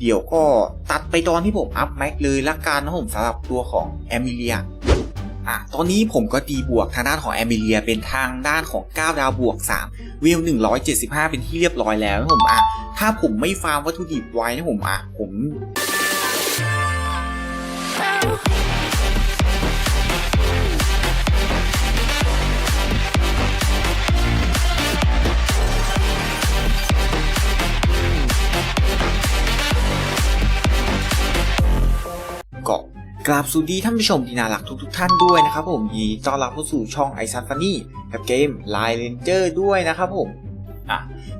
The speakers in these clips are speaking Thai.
เดี๋ยวก็ตัดไปตอนที่ผมอัพแม็กเลยละกันนะผมสำหรับตัวของแอมิเลียอะตอนนี้ผมก็ตีบวกทางด้านของแอมิเลียเป็นทางด้านของ 9 ดาวบวก 3 วิว 175 เป็นที่เรียบร้อยแล้วนะผมอะถ้าผมไม่ฟาร์มวัตถุดิบไว้นะผมอะผม กราบสวัสดีท่านผู้ชมที่น่ารักทุกๆท่านด้วยนะครับผมยินดีต้อนรับเข้าสู่ช่องไอซันฟันนี่กับเกมไลน์เรนเจอร์ด้วยนะครับผมอะ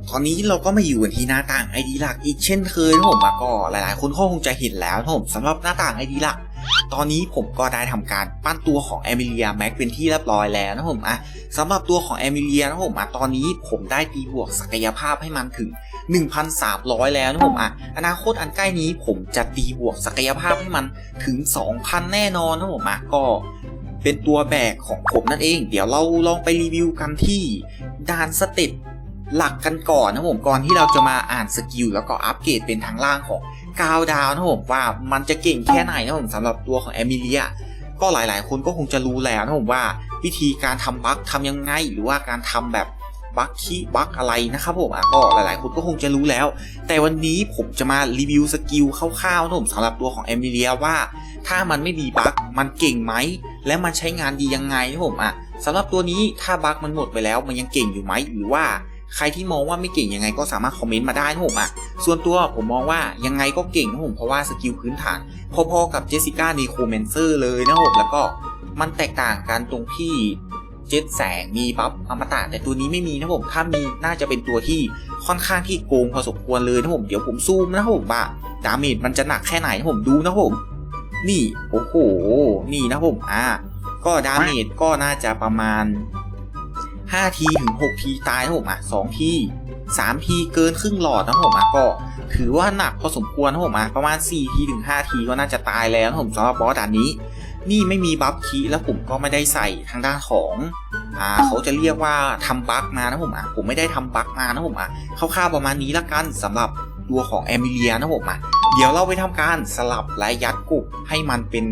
ตอนนี้เราก็มาอยู่กันที่หน้าต่างไอดีหลักอีกเช่นเคยนะผมก็หลายๆ คนก็คงจะเห็นแล้วนะผมสำหรับหน้าต่างไอดีหลัก ตอนนี้ผมก็ได้ทำการปั้นตัวของเอมิเลียแม็กเป็นที่เรียบร้อยแล้วนะผมอะสำหรับตัวของเอมิเลียนะผมอะตอนนี้ผมได้ตีบวกศักยภาพให้มันถึง 1,300 แล้วนะผมอะอนาคตอันใกล้นี้ผมจะตีบวกศักยภาพให้มันถึง 2,000 แน่นอนนะผมอะก็เป็นตัวแบกของผมนั่นเอง เดี๋ยวเราลองไปรีวิวกันที่ด่านสเต็ปหลักกันก่อนนะผมก่อนที่เราจะมาอ่านสกิลแล้วก็อัปเกรดเป็นทางล่างของ 9 ดาวนะผมว่ามันจะเก่งแค่ไหนนะผมสำหรับตัวของเอมิเลียก็หลายๆ คนก็คงจะรู้แล้วนะผมว่าวิธีการทำบัคทำยังไงหรือว่าการทำแบบบัคคีบัคอะไรนะครับผมอะก็หลายๆ คนก็คงจะรู้แล้ว แต่วันนี้ผมจะมารีวิวสกิลคร่าวๆนะผมสำหรับตัวของเอมิเลียว่า ถ้ามันไม่มีบัคมันเก่งไหม และมันใช้งานดียังไงนะผมอะสำหรับตัวนี้ถ้าบัคมันหมดไปแล้วมันยังเก่งอยู่ไหมหรือว่า ใครที่มองว่าไม่เก่งยังไงก็สามารถคอมเมนต์มาได้นะผมอะส่วนตัวผมมองว่ายังไงก็เก่งนะผมเพราะว่าสกิลพื้นฐานพอๆกับเจสสิก้านีโคเมนเซอร์เลยนะผมแล้วก็มันแตกต่างกันตรงที่เจ็ตแสงมีบัฟอมตะแต่ตัวนี้ไม่มีนะผมถ้ามีน่าจะเป็นตัวที่ค่อนข้างที่โกงพอสมควรเลยนะผมเดี๋ยวผมซูมนะผมว่าดาเมจมันจะหนักแค่ไหนนะผมดูนะผม นี่โอ้โหนี่นะผมอ่าก็ดาเมจก็น่าจะประมาณ 5 ทีถึง 6 ทีตายนะผมอะ2ที3ทีเกินครึ่งหลอดนะผมอะก็ ถือว่าหนักพอสมควรนะผมอะประมาณ 4 ทีถึง 5 ทีก็น่าจะตายแล้วนะผมสำหรับบอสด่านนี้ นี่ไม่มีบัฟคีแล้วผมก็ไม่ได้ใส่ทางด้านของอ่าเขาจะเรียกว่าทำบัคมานะผมอะผมไม่ได้ทำบัคมานะผมอะคร่าวๆประมาณนี้ละกันสำหรับตัวของแอมิเลียนะผมอะเดี๋ยวเราไปทำการสลับและยัดกุบให้มันเป็น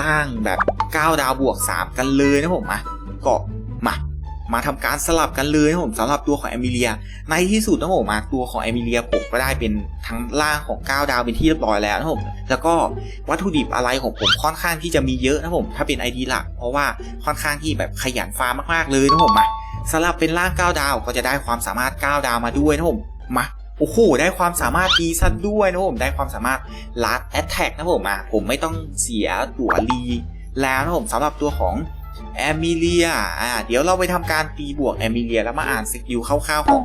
ร่างแบบ 9 ดาวบวก 3 กันเลยนะผมอะก็มา มาทำการสลับกันเลยนะผมสำหรับตัวของเอมิเลีย ในที่สุดนะผมมาตัวของเอมิเลียผมก็ได้เป็นทั้งล่างของ9ดาวเป็นที่เรียบร้อยแล้วนะผมแล้วก็วัตถุดิบอะไรของผมค่อนข้างที่จะมีเยอะนะผมถ้าเป็นไอดีหลัก เพราะว่าค่อนข้างที่แบบขยันฟาร์มมากๆเลยนะผมมาสลับเป็นล่าง 9 ดาวก็จะได้ความสามารถ 9 ดาวมาด้วยนะผมมาโอ้โห ได้ความสามารถดีซันด้วยนะผมได้ความสามารถลัดแอตแทกนะผมมาผมไม่ต้องเสียตั๋วรีแล้วนะผมสำหรับตัวของ แอมิเลียอ่าเดี๋ยวเราไปทำการตีบวกแอมิเลียแล้วมาอ่านสกิลคร่าวๆของ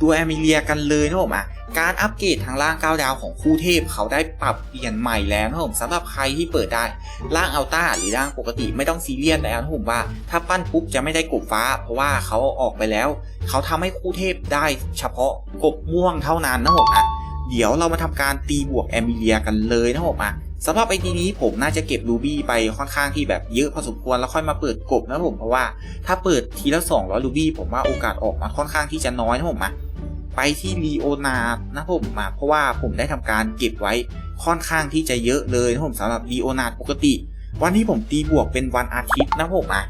ตัวแอมิเลียกันเลยนะผมอะการอัปเกรดทางล่าง9ดาวของคู่เทพเขาได้ปรับเปลี่ยนใหม่แล้วนะผมสำหรับใครที่เปิดได้ร่างอัลต้าหรือร่างปกติไม่ต้องซีเรียสแล้วนะผมว่า ถ้าปั้นปุ๊บจะไม่ได้กบฟ้า เพราะว่าเขาออกไปแล้ว เขาทำให้คู่เทพได้เฉพาะกบม่วงเท่านั้นนะผมอะเดี๋ยวเรามาทำการตีบวกแอมิเลียกันเลยนะผมอะ สำหรับไอทีนี้ผมน่าจะเก็บรูบี้ไปค่อนข้างที่แบบเยอะพอสมควรแล้วค่อยมาเปิดกบนะผมเพราะว่าถ้าเปิดทีละ200รูบี้ผมว่าโอกาสออกมาค่อนข้างที่จะน้อยนะผมอะไปที่ลีโอนาร์ดนะผมมาเพราะว่าผมได้ทำการเก็บไว้ค่อนข้างที่จะเยอะเลยนะผมสำหรับลีโอนาร์ดปกติ วันที่ผมตีบวกเป็นวันอาทิตย์นะผมอะ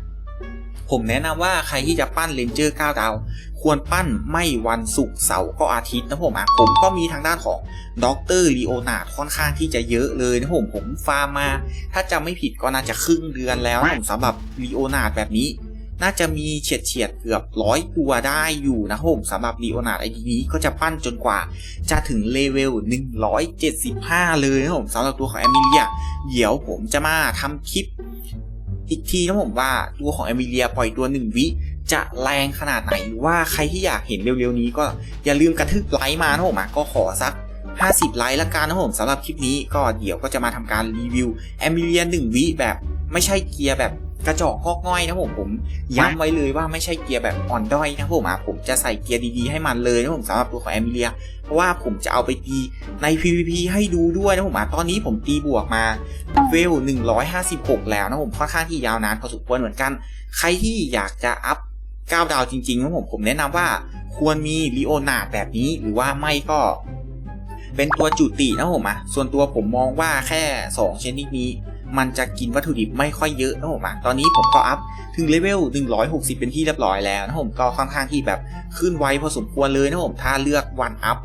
ผมแนะนำว่าใครที่จะปั้นเลนเจอร์9ดาว ควรปั้นไม่วันศุกร์เสาร์ก็อาทิตย์นะผมอะผมก็มีทางด้านของด็อกเตอร์ลีโอนาร์ดค่อนข้างที่จะเยอะเลยนะผมผมฟาร์มมา ถ้าจำไม่ผิดก็น่าจะครึ่งเดือนแล้วนะผมสำหรับลีโอนาร์ดแบบนี้ น่าจะมีเฉียดเฉียดๆเกือบร้อยตัวได้อยู่นะผมสำหรับลีโอนาร์ดไอดีนี้ก็จะปั้นจนกว่า จะถึงเลเวล 175 เลยนะผมสำหรับตัวของแอมิเลีย เดี๋ยวผมจะมาทำคลิป อีกทีนะผมว่าตัวของแอมิเลียปล่อยตัวหนึ่งวิ จะแรงขนาดไหนหรือว่าใครที่อยากเห็นเร็วๆนี้ก็อย่าลืมกระทึกไลค์มานะผมก็ขอสัก 50 ไลค์ละกันนะผมสำหรับคลิปนี้ก็เดี๋ยวก็จะมาทำการรีวิวแอมิเลียหนึ่งวิแบบไม่ใช่เกียร์แบบ กระจอกงอกง่อยนะผมผมย้ำไว้เลยว่าไม่ใช่เกียร์แบบอ่อนด้อยนะผมอะผมจะใส่เกียร์ดีๆให้มันเลยนะผมสำหรับตัวของแอมิเลียเพราะว่าผมจะเอาไปตีใน PVP ให้ดูด้วยนะผมอะตอนนี้ผมตีบวกมาเวล156 แล้วนะผมค่อนข้างที่ยาวนานพอสมควรเหมือนกัน ใครที่อยากจะอัพ9ดาวจริงๆนะผมผมแนะนำว่าควรมีลีโอนาร์ดแบบนี้หรือว่าไม่ก็เป็นตัวจุตินะผมอะส่วนตัวผมมองว่าแค่ 2 ชนิดนี้ มันจะกินวัตถุดิบไม่ค่อยเยอะนะผมอะตอนนี้ผมก็อัพถึงเลเวล 160 เป็นที่เรียบร้อยแล้วนะผมก็ค่อนข้างที่แบบขึ้นไวพอสมควรเลยนะผมถ้าเลือกวันอัพ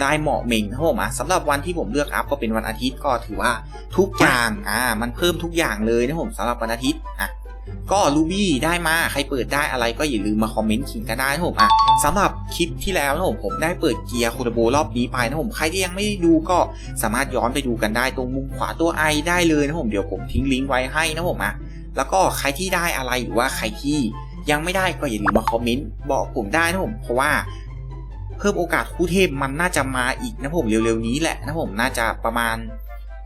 ได้เหมาะเหม่งนะผมอะสำหรับวันที่ผมเลือกอัพก็เป็นวันอาทิตย์ก็ถือว่าทุกอย่างอ่ามันเพิ่มทุกอย่างเลยนะผมสำหรับวันอาทิตย์อะ ก็รูบี้ได้มา ใครเปิดได้อะไรก็อย่าลืมมาคอมเมนต์ขิงกันได้นะผมอะสำหรับคลิปที่แล้วนะผมผมได้เปิดเกียร์โคโรโบรอบนี้ไปนะผมใครที่ยังไม่ได้ดูก็สามารถย้อนไปดูกันได้ตรงมุมขวาตัวไอได้เลยนะผมเดี๋ยวผมทิ้งลิงก์ไว้ให้นะผมอะแล้วก็ใครที่ได้อะไรหรือว่าใครที่ยังไม่ได้ก็อย่าลืมมาคอมเมนต์บอกผมได้นะผมเพราะว่าเพิ่มโอกาสคู่เทพมันน่าจะมาอีกนะผมเร็วๆนี้แหละนะผมน่าจะประมาณ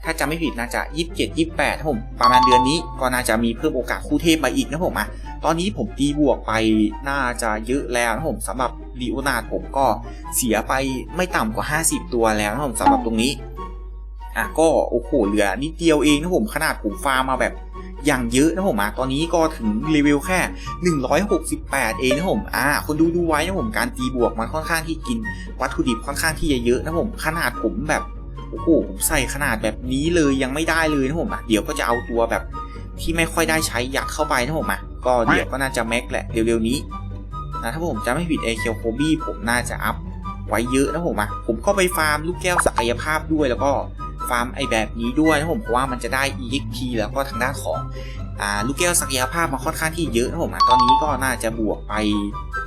ถ้าจำไม่ผิดน่าจะยี่สิบเจ็ดยี่สิบแปดผมประมาณเดือนนี้ก็น่าจะมีเพิ่มโอกาสคู่เทพมาอีกนะผมอะตอนนี้ผมตีบวกไปน่าจะเยอะแล้วนะผมสำหรับลีโอนาร์ดผมก็เสียไปไม่ต่ำกว่า 50 ตัวแล้วนะผมสำหรับตรงนี้อะก็โอ้โหเหลือนิดเดียวเองนะผมขนาดผมฟาร์มมาแบบอย่างเยอะนะผมอะตอนนี้ก็ถึงเลเวลแค่ 168 เองนะผมอ่าคนดูดูไว้นะผมการตีบวกมันค่อนข้างที่กินวัตถุดิบค่อนข้างที่จะเยอะนะผมขนาดผมแบบ โอ้โหผมใส่ขนาดแบบนี้เลยยังไม่ได้เลยนะผมอะเดี๋ยวก็จะเอาตัวแบบที่ไม่ค่อยได้ใช้ยัดเข้าไปนะผมอะก็เดี๋ยวก็น่าจะแม็กแหละเร็วๆนี้นะถ้าผมจะไม่ผิดเอเคียวโคบี้ผมน่าจะอัพไว้เยอะนะผมอะผมก็ไปฟาร์มลูกแก้วศักยภาพด้วยแล้วก็ฟาร์มไอแบบนี้ด้วยนะผมเพราะว่ามันจะได้ EXP แล้วก็ทางด้านของอ่าลูกแก้วศักยภาพมาค่อนข้างที่เยอะนะผมอะตอนนี้ก็น่าจะบวกไป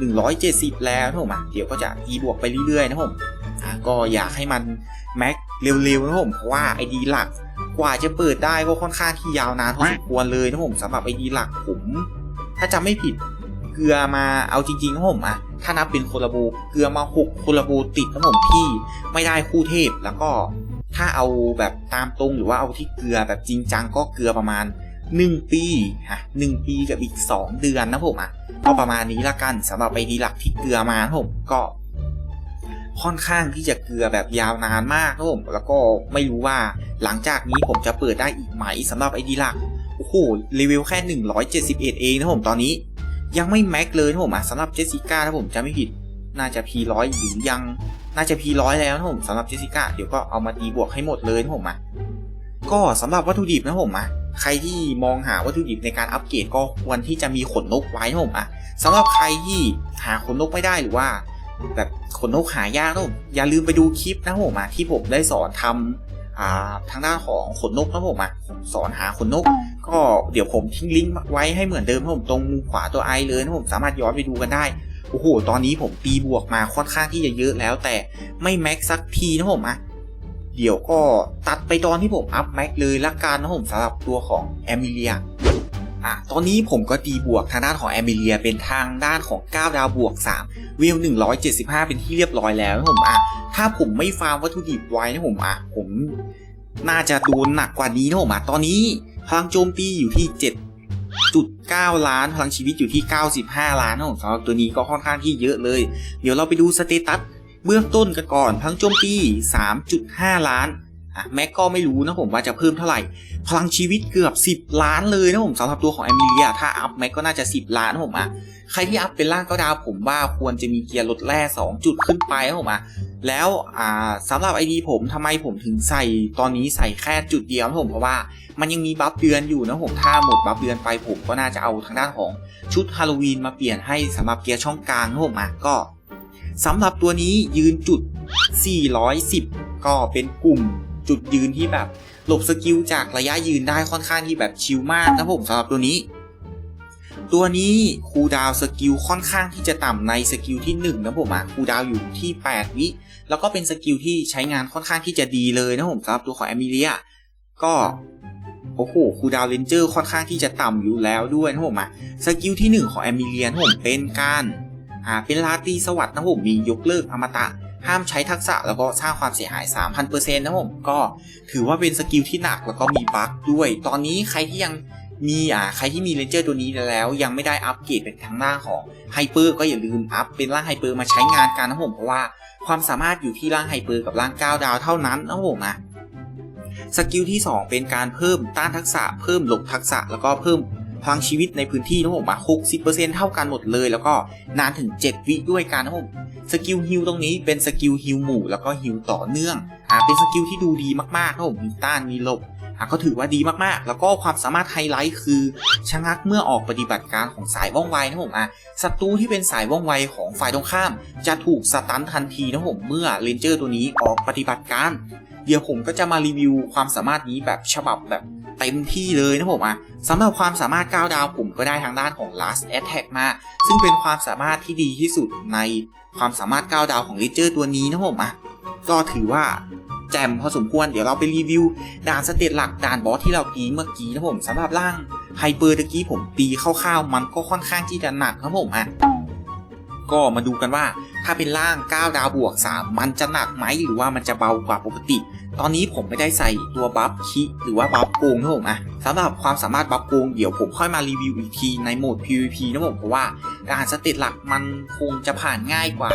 170 แล้วนะผมอะเดี๋ยวก็จะตีบวกไปเรื่อยๆนะผมอะก็อยากให้มันแม็ก เร็วๆนะผมเพราะว่าไอดีหลักกว่าจะเปิดได้ก็ค่อนข้างที่ยาวนานพอสมควรเลยนะผมสำหรับไอดีหลักผม ถ้าจำไม่ผิดเกลือมาเอาจริงๆนะผมอะถ้านับเป็นโคลาโบเกลือมาหกโคลาโบติดนะผมพี่ไม่ได้คู่เทพแล้วก็ถ้าเอาแบบตามตรงหรือว่าเอาที่เกลือแบบจริงจังก็เกลือประมาณ 1 ปีฮะหนึ่งปีกับอีก 2 เดือนนะผมอะก็ประมาณนี้ละกันสำหรับไอดีหลักที่เกลือมาผมก็ ค่อนข้างที่จะเกลือแบบยาวนานมากครับผมแล้วก็ไม่รู้ว่าหลังจากนี้ผมจะเปิดได้อีกไหมสำหรับไอดีหลักโอ้โหเลเวแค่ 171 เองนะผมตอนนี้ ยังไม่แม็กเลยนะผมอะสำหรับเจสสิก้าถ้าผมจะไม่ผิดน่าจะ P100 หรือยังน่าจะ P100 แล้วนะผมสำหรับเจสสิก้าเดี๋ยวก็เอามาตีบวกให้หมดเลยนะผมอะก็สำหรับวัตถุดิบนะผมอะใครที่มองหาวัตถุดิบในการอัปเกรดก็ควรที่จะมีขนนกไว้นะผมอะสำหรับใครที่หาขนนกไม่ได้หรือว่า แบบขนนกหายากนะผมอย่าลืมไปดูคลิปนะผมอะที่ผมได้สอนทำอ่าทางด้านของขนนกนะผมอะผมสอนหาขนนก ก็เดี๋ยวผมทิ้งลิงก์ไว้ให้เหมือนเดิมนะผมตรงมุมขวาตัวไอเลยนะผมสามารถย้อนไปดูกันได้โอ้โห ตอนนี้ผมตีบวกมาค่อนข้างที่จะเยอะแล้ว แต่ไม่แม็กสักทีนะผมอะเดี๋ยวก็ตัดไปตอนที่ผมอัพแม็กเลยละกันนะผมสำหรับตัวของแอมิเลียอะตอนนี้ผมก็ตีบวกทางด้านของแอมิเลียเป็นทางด้านของ 9 ดาวบวก 3 วิว175 เป็นที่เรียบร้อยแล้วนะผมอะถ้าผมไม่ฟาร์มวัตถุดิบไว้นะผมอะผมน่าจะโดนหนักกว่านี้นะผมอะตอนนี้พลังโจมตีอยู่ที่ 7.9 ล้าน พลังชีวิตอยู่ที่ 95 ล้านนะผมสำหรับตัวนี้ก็ค่อนข้างที่เยอะเลย เดี๋ยวเราไปดูสเตตัสเบื้องต้นกันก่อนพลังโจมตี 3.5 ล้านอะแม็กก็ไม่รู้นะผมว่าจะเพิ่มเท่าไหร่ พลังชีวิตเกือบ 10 ล้านเลยนะผมสำหรับตัวของแอมิเลียถ้าอัพแม็กก็น่าจะ 10 ล้านนะผมอะ ใครที่อัพเป็นล่างก็ดาวผมว่าควรจะมีเกียร์ลดแร่2จุดขึ้นไปนะผมอะแล้วอ่าสำหรับไอดีผมทำไมผมถึงใส่ตอนนี้ใส่แค่จุดเดียวนะผมเพราะว่ามันยังมีบัฟเดือนอยู่นะผมถ้าหมดบัฟเดือนไปผมก็น่าจะเอาทางด้านของชุดฮาโลวีนมาเปลี่ยนให้สำหรับเกียร์ช่องกลางนะผมอะก็สำหรับตัวนี้ยืนจุด 410 ก็เป็นกลุ่มจุดยืนที่แบบหลบสกิลจากระยะยืนได้ค่อนข้างที่แบบชิลมากนะผมสำหรับตัวนี้ ตัวนี้คูดาวสกิลค่อนข้างที่จะต่ำในสกิลที่1นะผมอะคูดาวอยู่ที่ 8 วิแล้วก็เป็นสกิลที่ใช้งานค่อนข้างที่จะดีเลยนะผมสำหรับตัวของแอมิเลียก็โอ้โหคูดาวเลนเจอร์ค่อนข้างที่จะต่ำอยู่แล้วด้วยนะผมอะสกิลที่ 1 ของแอมิเลียนะผมเป็นการอ่าเป็นลาตีสวัสด์นะผมมียกเลิกอมตะห้ามใช้ทักษะแล้วก็สร้างความเสียหาย 3,000%นะผมก็ถือว่าเป็นสกิลที่หนักแล้วก็มีบั๊กด้วย ตอนนี้ใครที่ยัง มีอ่าใครที่มีเลนเจอร์ตัวนี้แล้วยังไม่ได้อัปเกรดเป็นทางหน้าของไฮเปอร์ก็อย่าลืมอัพเป็นร่างไฮเปอร์มาใช้งานกันนะผมเพราะว่าความสามารถอยู่ที่ร่างไฮเปอร์กับร่าง9ดาวเท่านั้นนะผมนะสกิลที่ 2 เป็นการเพิ่มต้านทักษะเพิ่มหลบทักษะแล้วก็เพิ่มพลังชีวิตในพื้นที่นะผมอะ60%เท่ากันหมดเลย แล้วก็นานถึง 7 วิด้วยกันนะผมสกิลฮิลตรงนี้เป็นสกิลฮิลหมู่แล้วก็ฮิลต่อเนื่องอ่าเป็นสกิลที่ดูดีมากๆนะผมมีต้านมีหลบ ก็ถือว่าดีมากๆ แล้วก็ความสามารถไฮไลท์คือชะงักเมื่อออกปฏิบัติการของสายว่องไวนะผมอะศัตรูที่เป็นสายว่องไวของฝ่ายตรงข้าม จะถูกสตันทันทีนะผมเมื่อเรนเจอร์ตัวนี้ออกปฏิบัติการ เดี๋ยวผมก็จะมารีวิวความสามารถนี้แบบฉบับแบบเต็มที่เลยนะผมอะสำหรับความสามารถ 9 ดาวผมก็ได้ทางด้านของ Last Attack มา ซึ่งเป็นความสามารถที่ดีที่สุดในความสามารถ 9 ดาวของ Ranger ตัวนี้นะผมอะก็ถือว่า แจ่มพอสมควร เดี๋ยวเราไปรีวิวด่านสเตตหลักด่านบอสที่เราตีเมื่อกี้นะผมสำหรับร่างไฮเปอร์ตะกี้ผมตีคร่าวๆมันก็ค่อนข้างที่จะหนักนะผมอะก็มาดูกันว่าถ้าเป็นร่าง 9 ดาวบวก 3 มันจะหนักไหมหรือว่ามันจะเบากว่าปกติ ตอนนี้ผมไม่ได้ใส่ตัวบัฟคิหรือว่าบัฟโกงนะผมอะสำหรับความสามารถบัฟโกงเดี๋ยวผมค่อยมารีวิวอีกทีในโหมด PVP นะผมเพราะว่าการสเตตหลักมันคงจะผ่านง่ายกว่า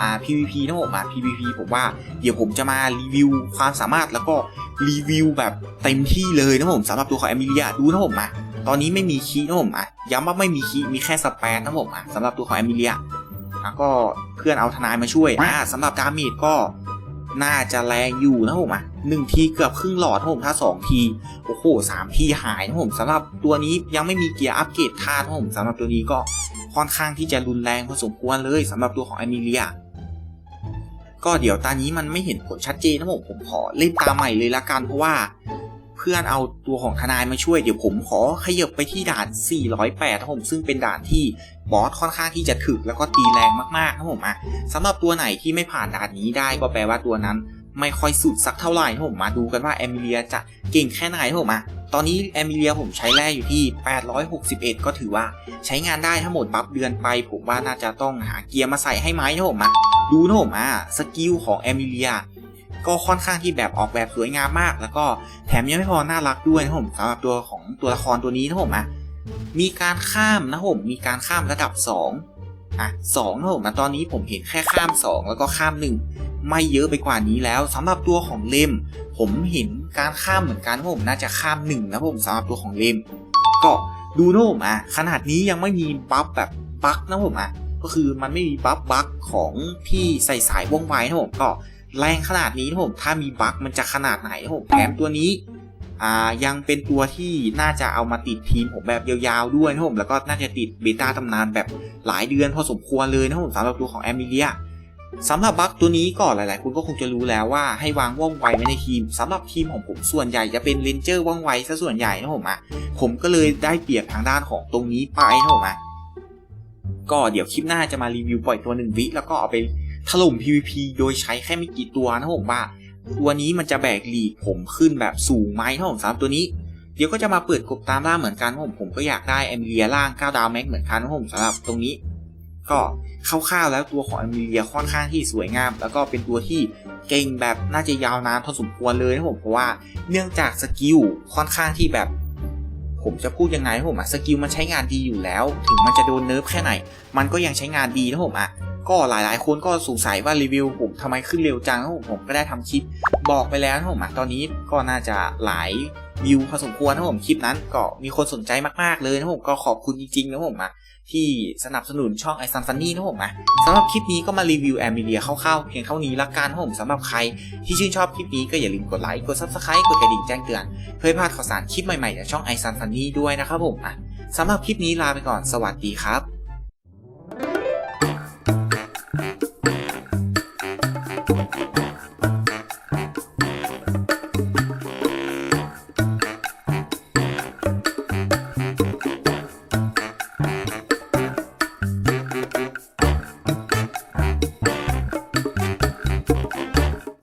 อ่า PVP นะผมอะ PVP ผมว่าเดี๋ยวผมจะมารีวิวความสามารถแล้วก็รีวิวแบบเต็มที่เลยนะผมสำหรับตัวของแอมิเลียดูนะผมอะตอนนี้ไม่มีคีนะผมอะย้ำว่าไม่มีคีมีแค่สแปนนะผมอะสำหรับตัวของแอมิเลียอะก็เพื่อนเอาทนายมาช่วยอ่าสำหรับดาเมจก็น่าจะแรงอยู่นะผมอะหนึ่งทีเกือบครึ่งหลอดนะผมถ้าสองทีโอ้โหสามทีหายนะผมสำหรับตัวนี้ยังไม่มีเกียร์อัปเกรดท่านะผมสำหรับตัวนี้ก็ค่อนข้างที่จะรุนแรงพอสมควรเลยสำหรับตัวของแอมิเลีย ก็เดี๋ยวตอนนี้มันไม่เห็นผลชัดเจนนะผมผมขอเล่นตามใหม่เลยละกันเพราะว่าเพื่อนเอาตัวของทนายมาช่วยเดี๋ยวผมขอขยับไปที่ด่าน 408นะผมซึ่งเป็นด่านที่บอสค่อนข้างที่จะถึกแล้วก็ตีแรงมากๆนะผมอะสำหรับตัวไหนที่ไม่ผ่านด่านนี้ได้ก็แปลว่าตัวนั้น ไม่ค่อยสุดสักเท่าไหร่นะผมมาดูกันว่าแอมิเลียจะเก่งแค่ไหนนะผมอะ ตอนนี้แอมิเลียผมใช้แร่อยู่ที่ 861 ก็ถือว่าใช้งานได้ทั้งหมดบัฟเดือนไป ผมว่าน่าจะต้องหาเกียร์มาใส่ให้ไหมนะผมอะดูนะผมอะสกิลของแอมิเลียก็ค่อนข้างที่แบบออกแบบสวยงามมาก แล้วก็แถมยังไม่พอน่ารักด้วยนะผมสำหรับตัวของตัวละครตัวนี้นะผมอะมีการข้ามนะผมมีการข้ามระดับ 2 อะสองนะผมนะตอนนี้ผมเห็นแค่ข้าม 2 แล้วก็ข้าม 1 ไม่เยอะไปกว่านี้แล้วสำหรับตัวของเลม ผมเห็นการข้ามเหมือนกันนะผมน่าจะข้าม1นะผมสำหรับตัวของเลมก็ดูโนะผมอะขนาดนี้ยังไม่มีบัฟแบบบั๊กนะผมอะก็คือมันไม่มีบัฟบั๊กของที่ใส่สายว่องไวนะผมก็แรงขนาดนี้นะผมถ้ามีบั๊กมันจะขนาดไหนนะผมแถมตัวนี้อ่ายังเป็นตัวที่น่าจะเอามาติดทีมผมแบบยาวๆด้วยนะผมแล้วก็น่าจะติดเบต้าตำนานแบบหลายเดือนพอสมควรเลยนะผมสำหรับตัวของแอมิเลีย สำหรับบั๊กตัวนี้ก็หลายๆ คนก็คงจะรู้แล้วว่าให้วางว่องไวไว้ในทีมสำหรับทีมของผมส่วนใหญ่จะเป็นเลนเจอร์ว่องไวซะส่วนใหญ่นะผมอะผมก็เลยได้เปรียบทางด้านของตรงนี้ไปนะผมอะก็เดี๋ยวคลิปหน้าจะมารีวิวปล่อยตัวหนึ่งวิแล้วก็เอาไปถล่ม PVP โดยใช้แค่ไม่กี่ตัวนะผมว่าตัวนี้มันจะแบกหลีกผมขึ้นแบบสูงไหมถ้าผมสามตัวนี้เดี๋ยวก็จะมาเปิดกบตามล่าเหมือนกันผมผมก็อยากได้แอมเลียล่าง9ดาวแม็กเหมือนกันนะผมสำหรับตรงนี้ ก็คร่าวๆแล้วตัวของแอมิเลียค่อนข้างที่สวยงาม แล้วก็เป็นตัวที่เก่งแบบน่าจะยาวนานพอสมควรเลยนะผมเพราะว่าเนื่องจากสกิลค่อนข้างที่แบบ ผมจะพูดยังไงนะผมอะสกิลมันใช้งานดีอยู่แล้ว ถึงมันจะโดนเนิร์ฟแค่ไหน มันก็ยังใช้งานดีนะผมอะก็หลายๆ คนก็สงสัยว่ารีวิวผมทำไมขึ้นเร็วจังนะผมผมก็ได้ทำคลิปบอกไปแล้วนะผมอะตอนนี้ก็น่าจะหลายวิวพอสมควรนะผมคลิปนั้นก็มีคนสนใจมากๆเลยนะผมก็ขอบคุณจริงๆนะผมอะ ที่สนับสนุนช่องไอซันฟันนี่นะผมอะสำหรับคลิปนี้ก็มารีวิวแอมิเลียคร่าวๆเพียงเท่านี้ละกันนะผมสำหรับใครที่ชื่นชอบคลิปนี้ก็อย่าลืมกดไลค์กดซับสไครต์กดกระดิ่งแจ้งเตือนเพื่อพลาดข่าวสารคลิปใหม่ๆจากช่องไอซันฟันนี่ด้วยนะครับผมอะสำหรับคลิปนี้ลาไปก่อนสวัสดีครับ